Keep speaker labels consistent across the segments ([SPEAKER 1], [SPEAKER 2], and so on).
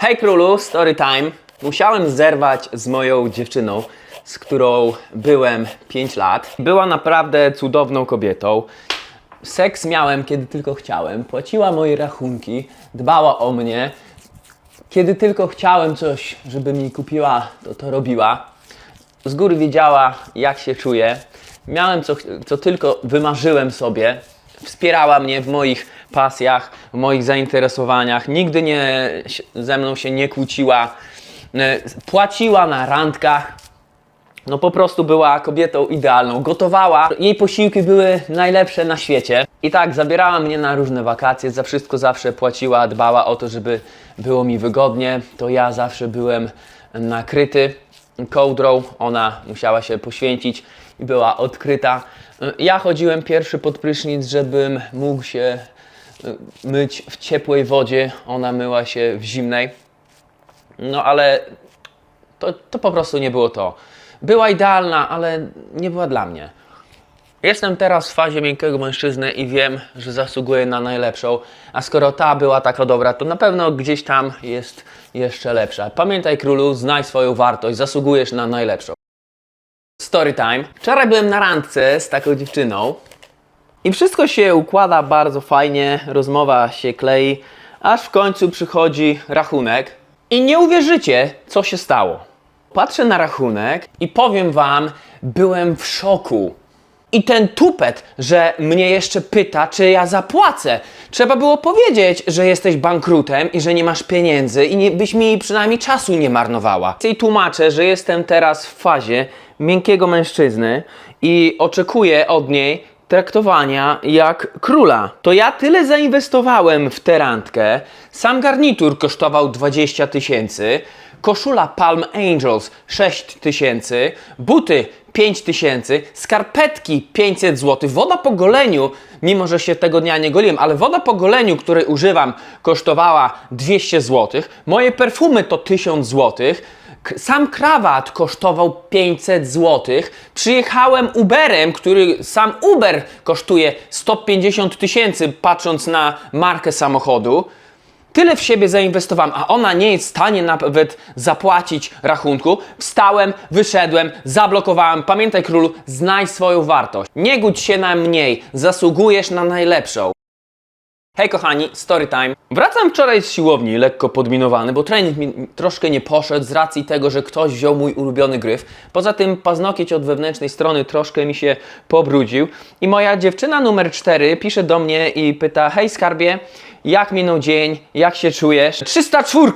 [SPEAKER 1] Hej królu, story time. Musiałem zerwać z moją dziewczyną, z którą byłem 5 lat. Była naprawdę cudowną kobietą. Seks miałem kiedy tylko chciałem. Płaciła moje rachunki, dbała o mnie. Kiedy tylko chciałem coś, żeby mi kupiła, to to robiła. Z góry wiedziała, jak się czuję. Miałem co, co tylko wymarzyłem sobie. Wspierała mnie w moich pasjach, moich zainteresowaniach. Nigdy nie, ze mną się nie kłóciła. E, Płaciła na randkach. No po prostu była kobietą idealną. Gotowała. Jej posiłki były najlepsze na świecie. I tak zabierała mnie na różne wakacje. Za wszystko zawsze płaciła, dbała o to, żeby było mi wygodnie. To ja zawsze byłem nakryty kołdrą. Ona musiała się poświęcić i była odkryta. Ja chodziłem pierwszy pod prysznic, żebym mógł się myć w ciepłej wodzie. Ona myła się w zimnej. No ale to, to po prostu nie było to. Była idealna, ale nie była dla mnie. Jestem teraz w fazie miękkiego mężczyzny i wiem, że zasługuję na najlepszą, a skoro ta była taka dobra, to na pewno gdzieś tam jest jeszcze lepsza. Pamiętaj królu, znaj swoją wartość, zasługujesz na najlepszą. Story time. Wczoraj byłem na randce z taką dziewczyną i wszystko się układa bardzo fajnie, rozmowa się klei, aż w końcu przychodzi rachunek i nie uwierzycie, co się stało. Patrzę na rachunek i powiem wam, byłem w szoku. I ten tupet, że mnie jeszcze pyta, czy ja zapłacę. Trzeba było powiedzieć, że jesteś bankrutem i że nie masz pieniędzy i nie, byś mi przynajmniej czasu nie marnowała. I tłumaczę, że jestem teraz w fazie miękkiego mężczyzny i oczekuję od niej traktowania jak króla. To ja tyle zainwestowałem w tę randkę. Sam garnitur kosztował 20 tysięcy. Koszula Palm Angels 6 tysięcy, buty 5 tysięcy, skarpetki 500 zł, woda po goleniu, mimo że się tego dnia nie goliłem, ale woda po goleniu, której używam, kosztowała 200 zł, moje perfumy to 1000 zł, K- sam krawat kosztował 500 zł. Przyjechałem Uberem, który sam Uber kosztuje 150 tysięcy, patrząc na markę samochodu. Tyle w siebie zainwestowałem, a ona nie jest w stanie nawet zapłacić rachunku. Wstałem, wyszedłem, zablokowałem. Pamiętaj, królu, znaj swoją wartość. Nie gódź się na mniej, zasługujesz na najlepszą. Hej kochani, story time. Wracam wczoraj z siłowni, lekko podminowany, bo trening mi troszkę nie poszedł z racji tego, że ktoś wziął mój ulubiony gryf. Poza tym paznokieć od wewnętrznej strony troszkę mi się pobrudził. I moja dziewczyna numer 4 pisze do mnie i pyta, hej skarbie, jak minął dzień, jak się czujesz? 304!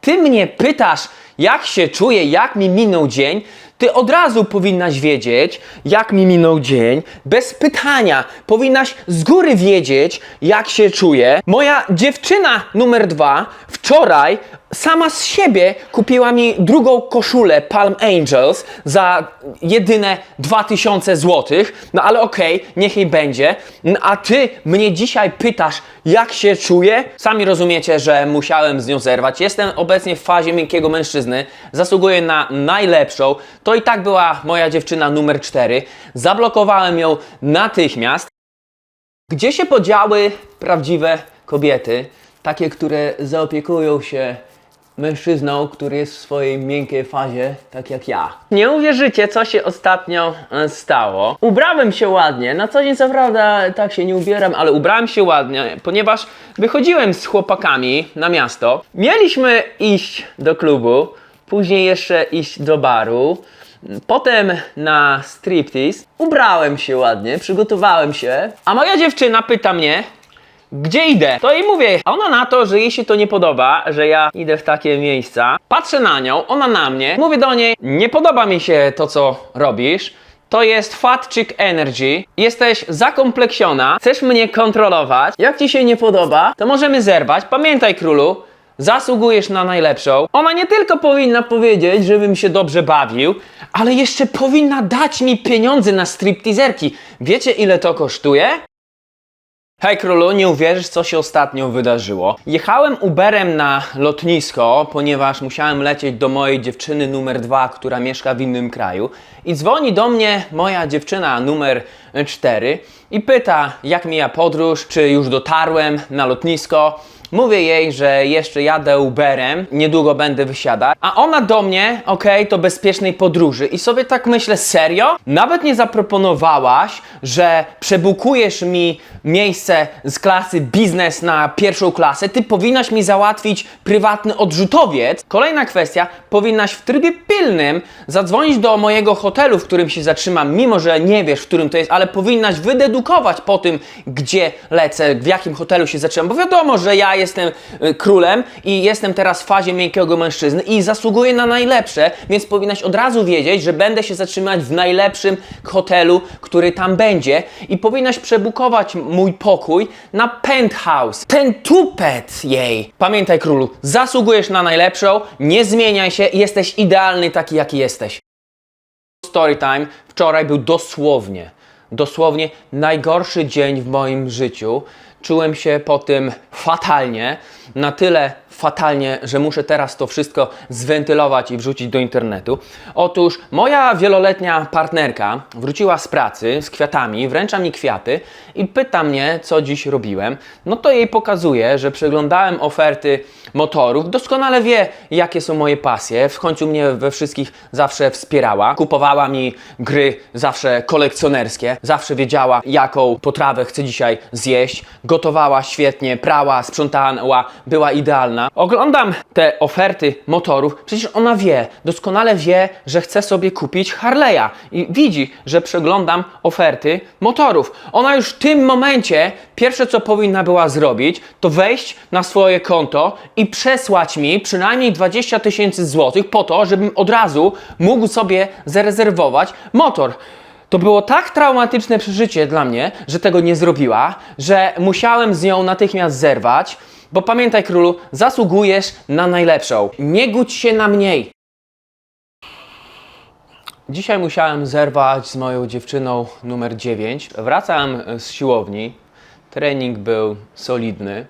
[SPEAKER 1] Ty mnie pytasz, jak się czuję, jak mi minął dzień? Ty od razu powinnaś wiedzieć, jak mi minął dzień, bez pytania. Powinnaś z góry wiedzieć, jak się czuję. Moja dziewczyna numer dwa wczoraj sama z siebie kupiła mi drugą koszulę Palm Angels za jedyne 2000 zł. No ale okej, niech jej będzie. A ty mnie dzisiaj pytasz, jak się czuję? Sami rozumiecie, że musiałem z nią zerwać. Jestem obecnie w fazie miękkiego mężczyzny. Zasługuję na najlepszą. To i tak była moja dziewczyna numer 4. Zablokowałem ją natychmiast. Gdzie się podziały prawdziwe kobiety? Takie, które zaopiekują się mężczyzną, który jest w swojej miękkiej fazie, tak jak ja. Nie uwierzycie, co się ostatnio e, stało. Ubrałem się ładnie. Na co dzień co prawda tak się nie ubieram, ale ubrałem się ładnie, ponieważ wychodziłem z chłopakami na miasto. Mieliśmy iść do klubu, później jeszcze iść do baru. Potem na striptease ubrałem się ładnie, przygotowałem się, a moja dziewczyna pyta mnie, gdzie idę? To jej mówię, a ona na to, że jej się to nie podoba, że ja idę w takie miejsca. Patrzę na nią, ona na mnie, mówię do niej, nie podoba mi się to, co robisz. To jest fat chick energy. Jesteś zakompleksiona, chcesz mnie kontrolować. Jak ci się nie podoba, to możemy zerwać. Pamiętaj, królu, zasługujesz na najlepszą. Ona nie tylko powinna powiedzieć, żebym się dobrze bawił, ale jeszcze powinna dać mi pieniądze na stripteaserki. Wiecie, ile to kosztuje? Hej królu, nie uwierzysz co się ostatnio wydarzyło. Jechałem Uberem na lotnisko, ponieważ musiałem lecieć do mojej dziewczyny numer dwa, która mieszka w innym kraju. I dzwoni do mnie moja dziewczyna numer 4 i pyta jak mija podróż, czy już dotarłem na lotnisko. Mówię jej, że jeszcze jadę Uberem, niedługo będę wysiadać, a ona do mnie, okej, to bezpiecznej podróży. I sobie tak myślę, serio? Nawet nie zaproponowałaś, że przebukujesz mi miejsce z klasy biznes na pierwszą klasę, ty powinnaś mi załatwić prywatny odrzutowiec. Kolejna kwestia, powinnaś w trybie pilnym zadzwonić do mojego hotelu, w którym się zatrzymam, mimo że nie wiesz, w którym to jest, ale powinnaś wydedukować po tym, gdzie lecę, w jakim hotelu się zatrzymam, bo wiadomo, że ja jestem y, królem i jestem teraz w fazie miękkiego mężczyzny i zasługuję na najlepsze, więc powinnaś od razu wiedzieć, że będę się zatrzymać w najlepszym hotelu, który tam będzie i powinnaś przebukować mój pokój na penthouse. Ten tupet jej! Pamiętaj królu, zasługujesz na najlepszą, nie zmieniaj się, jesteś idealny taki jaki jesteś. Storytime wczoraj był dosłownie, dosłownie najgorszy dzień w moim życiu. Czułem się po tym fatalnie, na tyle fatalnie, że muszę teraz to wszystko zwentylować i wrzucić do internetu. Otóż moja wieloletnia partnerka wróciła z pracy z kwiatami, wręcza mi kwiaty i pyta mnie, co dziś robiłem. No to jej pokazuję, że przeglądałem oferty motorów, doskonale wie, jakie są moje pasje. W końcu mnie we wszystkich zawsze wspierała. Kupowała mi gry zawsze kolekcjonerskie, zawsze wiedziała, jaką potrawę chcę dzisiaj zjeść. Gotowała świetnie, prała, sprzątała, była idealna. Oglądam te oferty motorów, przecież ona wie, doskonale wie, że chcę sobie kupić Harley'a i widzi, że przeglądam oferty motorów. Ona już w tym momencie pierwsze co powinna była zrobić, to wejść na swoje konto i przesłać mi przynajmniej 20 tysięcy złotych po to, żebym od razu mógł sobie zarezerwować motor. To było tak traumatyczne przeżycie dla mnie, że tego nie zrobiła, że musiałem z nią natychmiast zerwać, bo pamiętaj królu, zasługujesz na najlepszą. Nie gódź się na mniej. Dzisiaj musiałem zerwać z moją dziewczyną numer 9. Wracam z siłowni. Trening był solidny.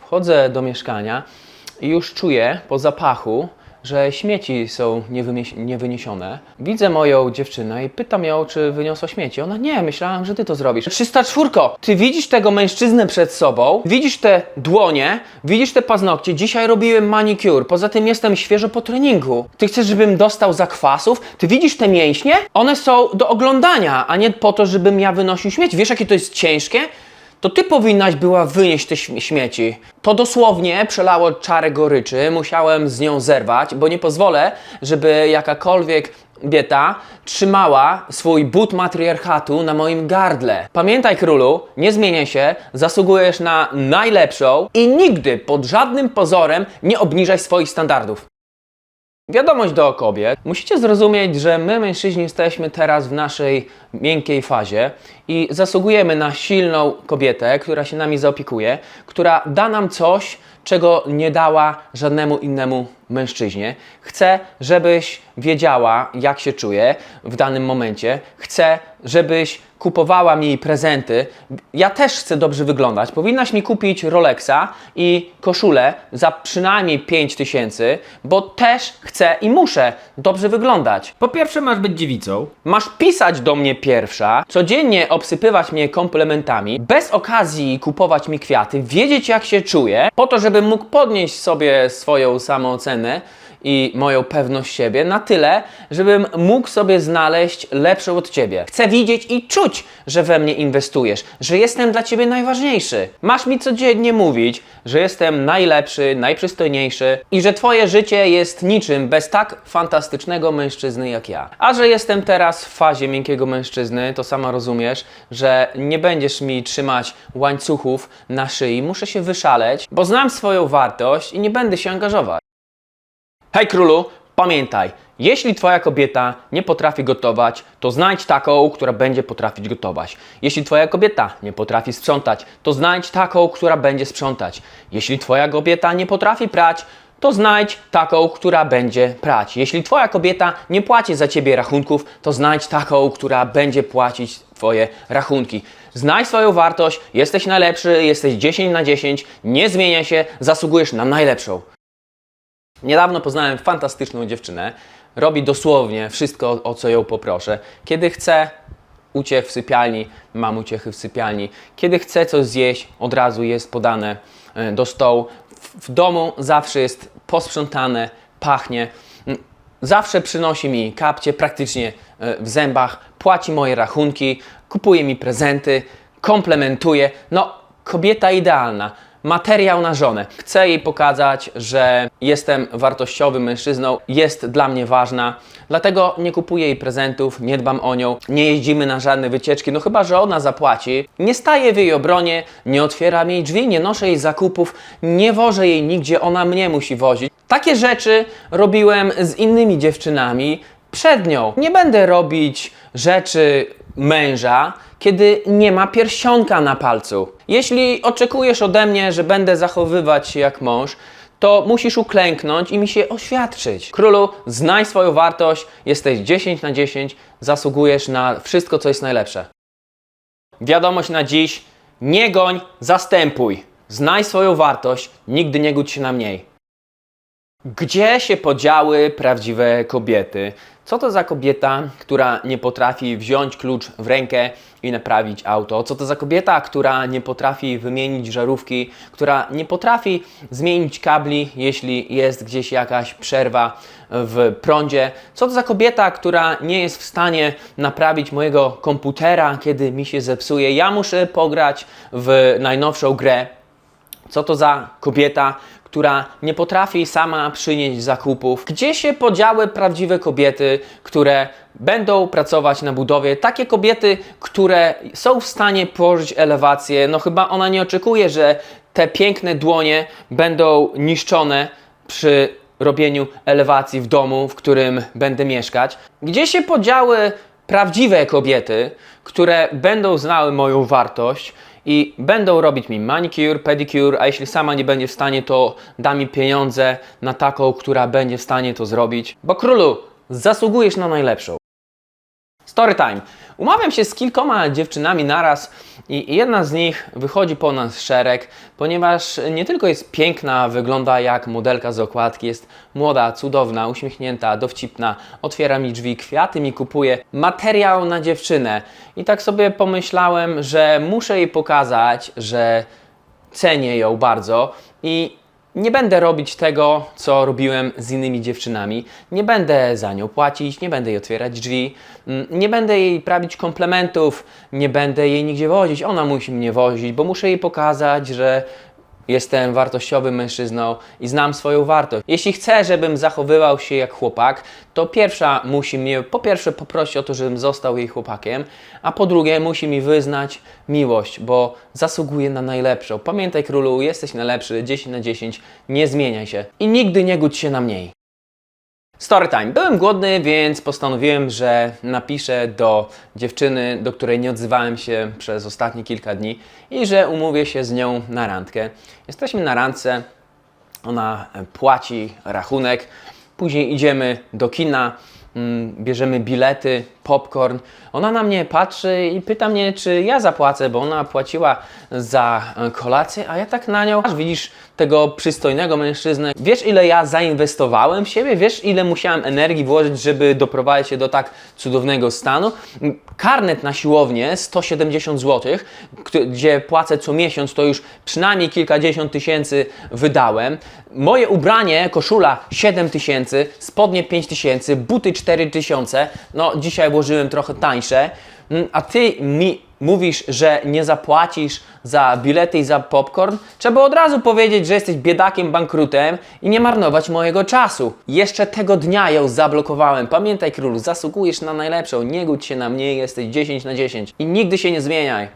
[SPEAKER 1] Wchodzę do mieszkania i już czuję po zapachu, że śmieci są niewyniesione. Widzę moją dziewczynę i pytam ją, czy wyniosła śmieci. Ona nie, myślałam, że ty to zrobisz. 304, ty widzisz tego mężczyznę przed sobą, widzisz te dłonie, widzisz te paznokcie. Dzisiaj robiłem manicure, poza tym jestem świeżo po treningu. Ty chcesz, żebym dostał zakwasów? Ty widzisz te mięśnie? One są do oglądania, a nie po to, żebym ja wynosił śmieci. Wiesz, jakie to jest ciężkie? To ty powinnaś była wynieść te śmie- śmieci. To dosłownie przelało czarę goryczy, musiałem z nią zerwać, bo nie pozwolę, żeby jakakolwiek bieta trzymała swój but matriarchatu na moim gardle. Pamiętaj królu, nie zmieniaj się, zasługujesz na najlepszą i nigdy pod żadnym pozorem nie obniżaj swoich standardów. Wiadomość do kobiet. Musicie zrozumieć, że my, mężczyźni, jesteśmy teraz w naszej miękkiej fazie i zasługujemy na silną kobietę, która się nami zaopiekuje, która da nam coś, czego nie dała żadnemu innemu mężczyźnie. Chcę, żebyś wiedziała, jak się czuję w danym momencie. Chcę, żebyś kupowała mi prezenty. Ja też chcę dobrze wyglądać. Powinnaś mi kupić Rolexa i koszulę za przynajmniej 5 tysięcy, bo też chcę i muszę dobrze wyglądać.
[SPEAKER 2] Po pierwsze masz być dziewicą.
[SPEAKER 1] Masz pisać do mnie pierwsza, codziennie obsypywać mnie komplementami, bez okazji kupować mi kwiaty, wiedzieć jak się czuję, po to, żebym mógł podnieść sobie swoją samoocenę i moją pewność siebie na tyle, żebym mógł sobie znaleźć lepszą od ciebie. Chcę widzieć i czuć, że we mnie inwestujesz, że jestem dla ciebie najważniejszy. Masz mi codziennie mówić, że jestem najlepszy, najprzystojniejszy i że twoje życie jest niczym bez tak fantastycznego mężczyzny jak ja. A że jestem teraz w fazie miękkiego mężczyzny, to sama rozumiesz, że nie będziesz mi trzymać łańcuchów na szyi, muszę się wyszaleć, bo znam swoją wartość i nie będę się angażować. Hej królu, pamiętaj, jeśli twoja kobieta nie potrafi gotować, to znajdź taką, która będzie potrafić gotować. Jeśli twoja kobieta nie potrafi sprzątać, to znajdź taką, która będzie sprzątać. Jeśli twoja kobieta nie potrafi prać, to znajdź taką, która będzie prać. Jeśli twoja kobieta nie płaci za ciebie rachunków, to znajdź taką, która będzie płacić twoje rachunki. Znajdź swoją wartość, jesteś najlepszy, jesteś 10 na 10, nie zmieniaj się, zasługujesz na najlepszą. Niedawno poznałem fantastyczną dziewczynę. Robi dosłownie wszystko, o, co ją poproszę. Kiedy chce uciech w sypialni, mam uciechy w sypialni. Kiedy chce coś zjeść, od razu jest podane e, do stołu. w- w domu zawsze jest posprzątane, pachnie. Mm, Zawsze przynosi mi kapcie praktycznie e, w zębach, płaci moje rachunki, kupuje mi prezenty, komplementuje. No, kobieta idealna. Materiał na żonę. Chcę jej pokazać, że jestem wartościowym mężczyzną, jest dla mnie ważna, dlatego nie kupuję jej prezentów, nie dbam o nią, nie jeździmy na żadne wycieczki, no chyba, że ona zapłaci. Nie staję w jej obronie, nie otwieram jej drzwi, nie noszę jej zakupów, nie wożę jej nigdzie, ona mnie musi wozić. Takie rzeczy robiłem z innymi dziewczynami przed nią. Nie będę robić rzeczy męża, kiedy nie ma pierścionka na palcu. Jeśli oczekujesz ode mnie, że będę zachowywać się jak mąż, to musisz uklęknąć i mi się oświadczyć. Królu, znaj swoją wartość, jesteś 10 na 10, zasługujesz na wszystko, co jest najlepsze. Wiadomość na dziś: nie goń, zastępuj. Znaj swoją wartość, nigdy nie gódź się na mniej. Gdzie się podziały prawdziwe kobiety? Co to za kobieta, która nie potrafi wziąć klucz w rękę i naprawić auto? Co to za kobieta, która nie potrafi wymienić żarówki, która nie potrafi zmienić kabli, jeśli jest gdzieś jakaś przerwa w prądzie? Co to za kobieta, która nie jest w stanie naprawić mojego komputera, kiedy mi się zepsuje? Ja muszę pograć w najnowszą grę, co to za kobieta, która nie potrafi sama przynieść zakupów? Gdzie się podziały prawdziwe kobiety, które będą pracować na budowie? Takie kobiety, które są w stanie położyć elewację. No chyba ona nie oczekuje, że te piękne dłonie będą niszczone przy robieniu elewacji w domu, w którym będę mieszkać. Gdzie się podziały prawdziwe kobiety, które będą znały moją wartość i będą robić mi manicure, pedicure, a jeśli sama nie będzie w stanie, to da mi pieniądze na taką, która będzie w stanie to zrobić. Bo królu, zasługujesz na najlepszą. Story time. Umawiam się z kilkoma dziewczynami naraz i jedna z nich wychodzi po nas szereg, ponieważ nie tylko jest piękna, wygląda jak modelka z okładki, jest młoda, cudowna, uśmiechnięta, dowcipna, otwiera mi drzwi, kwiaty mi kupuje, materiał na dziewczynę. I tak sobie pomyślałem, że muszę jej pokazać, że cenię ją bardzo i nie będę robić tego, co robiłem z innymi dziewczynami. Nie będę za nią płacić, nie będę jej otwierać drzwi, mm, nie będę jej prawić komplementów, nie będę jej nigdzie wozić. Ona musi mnie wozić, bo muszę jej pokazać, że jestem wartościowym mężczyzną i znam swoją wartość. Jeśli chcę, żebym zachowywał się jak chłopak, to pierwsza musi mnie po pierwsze poprosić o to, żebym został jej chłopakiem, a po drugie musi mi wyznać miłość, bo zasługuje na najlepszą. Pamiętaj królu, jesteś najlepszy, 10 na 10, nie zmieniaj się i nigdy nie gódź się na mniej. Storytime. Byłem głodny, więc postanowiłem, że napiszę do dziewczyny, do której nie odzywałem się przez ostatnie kilka dni i że umówię się z nią na randkę. Jesteśmy na randce, ona płaci rachunek, później idziemy do kina, bierzemy bilety, popcorn. Ona na mnie patrzy i pyta mnie, czy ja zapłacę, bo ona płaciła za e, kolację, a ja tak na nią, aż widzisz tego przystojnego mężczyznę, wiesz ile ja zainwestowałem w siebie, wiesz ile musiałem energii włożyć, żeby doprowadzić się do tak cudownego stanu. Karnet na siłownię 170 zł, gdzie płacę co miesiąc, to już przynajmniej kilkadziesiąt tysięcy wydałem. Moje ubranie, koszula 7 tysięcy, spodnie 5 tysięcy, buty 4 tysiące. No dzisiaj włożyłem trochę tańsze. Mm, A ty mi mówisz, że nie zapłacisz za bilety i za popcorn, trzeba od razu powiedzieć, że jesteś biedakiem, bankrutem i nie marnować mojego czasu. Jeszcze tego dnia ją zablokowałem. Pamiętaj królu, zasługujesz na najlepszą, nie gódź się na mnie, jesteś 10 na 10 i nigdy się nie zmieniaj.